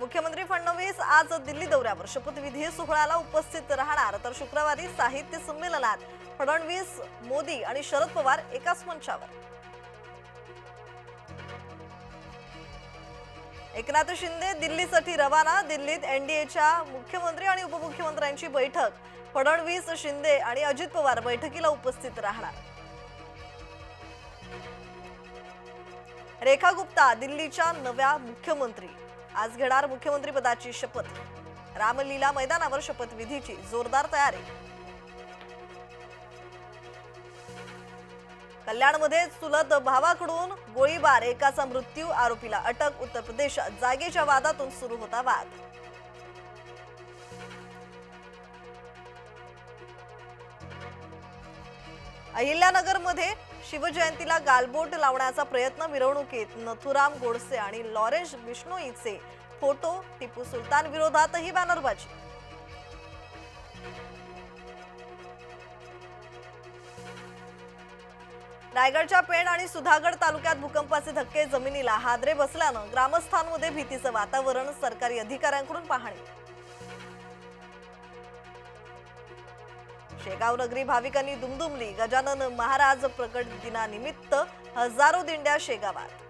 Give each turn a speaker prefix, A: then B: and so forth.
A: मुख्यमंत्री फडणवीस आज दिल्ली दौऱ्यावर. शपथविधी सोहळ्याला उपस्थित राहणार. तर शुक्रवारी साहित्य संमेलनात फडणवीस मोदी आणि शरद पवार एकाच मंचावर. एकनाथ शिंदे दिल्लीसाठी रवाना. दिल्लीत एनडीएच्या मुख्यमंत्री आणि उपमुख्यमंत्र्यांची बैठक. फडणवीस शिंदे आणि अजित पवार बैठकीला उपस्थित राहणार. रेखा गुप्ता दिल्लीच्या नव्या मुख्यमंत्री. आज घेणार मुख्यमंत्री पदाची शपथ. रामलीला मैदानावर शपथविधीची जोरदार तयारी. कल्याणमध्ये चुलत भावाकडून गोळीबार एकाचा मृत्यू आरोपीला अटक उत्तर प्रदेशात जागेच्या वादातून सुरू होता वाद. अहिल्यानगरमध्ये शिवजयंतीला गालबोट लावण्याचा प्रयत्न मिरवणुकीत नथुराम गोडसे आणि लॉरेन्स बिष्णोईचे फोटो टिपू सुलतान विरोधातही बॅनरबाजी. रायगडच्या पेण आणि सुधागड तालुक्यात भूकंपाचे धक्के जमिनीला हादरे बसल्यानं ग्रामस्थांमध्ये भीतीचं वातावरण सरकारी अधिकाऱ्यांकडून पाहणी शेगाव नगरी भाविकांनी दुमदुमली गजानन महाराज प्रकट दिनानिमित्त हजारो दिंड्या शेगावात.